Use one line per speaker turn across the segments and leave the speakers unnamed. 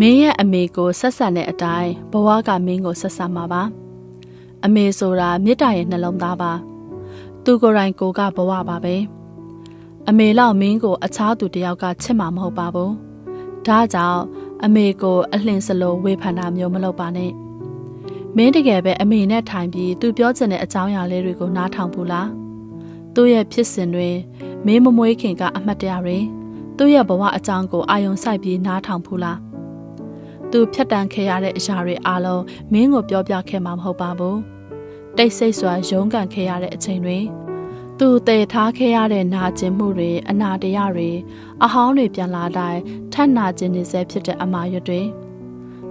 မင်းရဲ့အမေကိုဆက်ဆံတဲ့အတိုင်းဘဝကမင်းကိုဆက်ဆံမှာပါအမေဆိုတာမေတ္တာရဲ့နှလုံးသားပါသူကိုယ်တိုင်ကိုကဘဝပါပဲအမေလောက်မင်းကိုအခြားသူတယောက်ကချစ်မှာမဟုတ်ပါဘူးဒါကြောင့်အမေကိုအလှင်စလိုဝေဖန်တာမျိုးမလုပ်ပါနဲ့မင်းတကယ်ပဲအမေနဲ့ထိုင်ပြီးသူပြောချင်တဲ့အကြောင်းအရာလေးတွေကိုနားထောင်ဘူးလားသူ့ရဲ့ဖြစ်စဉ်တွေမင်းမမွေးခင်ကအမှတ်တရတွေသူ့ရဲ့ဘဝအကြောင်းကိုအာယုံစိုက်ပြီးနားထောင်ဘူးလား သူဖြတ်တန်းခဲ့ရတဲ့အရာတွေအားလုံးမင်းကိုပြောပြခဲ့မှာမဟုတ်ပါဘူး။တိတ်ဆိတ်စွာရုန်းကန်ခဲ့ရတဲ့အချိန်တွေသူတည်ထားခဲ့ရတဲ့နာကျင်မှုတွေအနာတရားတွေအဟောင်းတွေပြန်လာတိုင်းထပ်နာကျင်နေစေဖြစ်တဲ့အမာရွတ်တွေ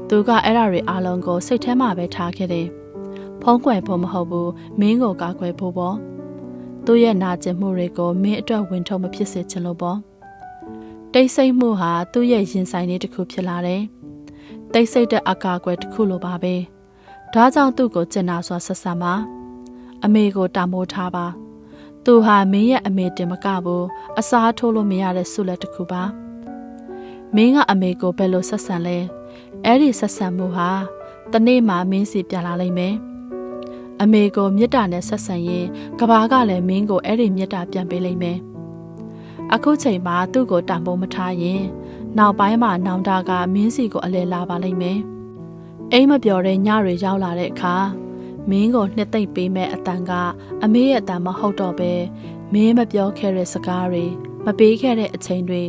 သူကအဲ့ဒါတွေအားလုံးကိုစိတ်ထဲမှာပဲထားခဲ့တယ်။ဖုံးကွယ်ဖို့မဟုတ်ဘူးမင်းကိုကာကွယ်ဖို့ပေါ့။သူ့ရဲ့နာကျင်မှုတွေကိုမင်းအတွက်ဝင်ထုတ်မဖြစ်စေချင်လို့ပေါ့။တိတ်ဆိတ်မှုဟာသူ့ရဲ့ရင်ဆိုင်လေးတစ်ခုဖြစ်လာတယ်။ တိတ်ဆိတ်တဲ့အကာအကွယ်တစ်ခုလိုပါပဲ။ဒါကြောင့်သူ့ကိုကျင်နာစွာဆက်ဆံပါ။အမေကိုတာမိုးထားပါ။သူဟာမင်းရဲ့အမေတင်မကဘူးအစားထိုးလို့မရတဲ့ဆုလက်တစ်ခုပါ။မင်းကအမေကိုဘယ်လိုဆက်ဆံလဲ။အဲ့ဒီဆက်ဆံမှုဟာတနေ့မှမင်းစီပြန်လာလိမ့်မယ်။အမေကိုမေတ္တာနဲ့ဆက်ဆံရင်ကဘာကလည်းမင်းကိုအဲ့ဒီမေတ္တာပြန်ပေးလိမ့်မယ်။အခုချိန်မှာသူ့ကိုတန်ဖိုးမထားရင် နောက်ပိုင်းမှာနောင်တကမင်းစီကိုအလဲလာပါလိမ့်မယ်။အိမ်မပြောတဲ့ညတွေရောက်လာတဲ့အခါမင်းကိုနှစ်သိမ့်ပေးမဲ့အတန်ကအမေရဲ့အတန်မဟုတ်တော့ပဲမင်းမပြောခဲ့တဲ့စကားတွေမပေးခဲ့တဲ့အချိန်တွေ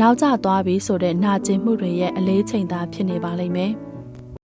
နောက်ကျသွားပြီဆိုတဲ့နာကျင်မှုတွေရဲ့အလေးချိန်သာဖြစ်နေပါလိမ့်မယ်။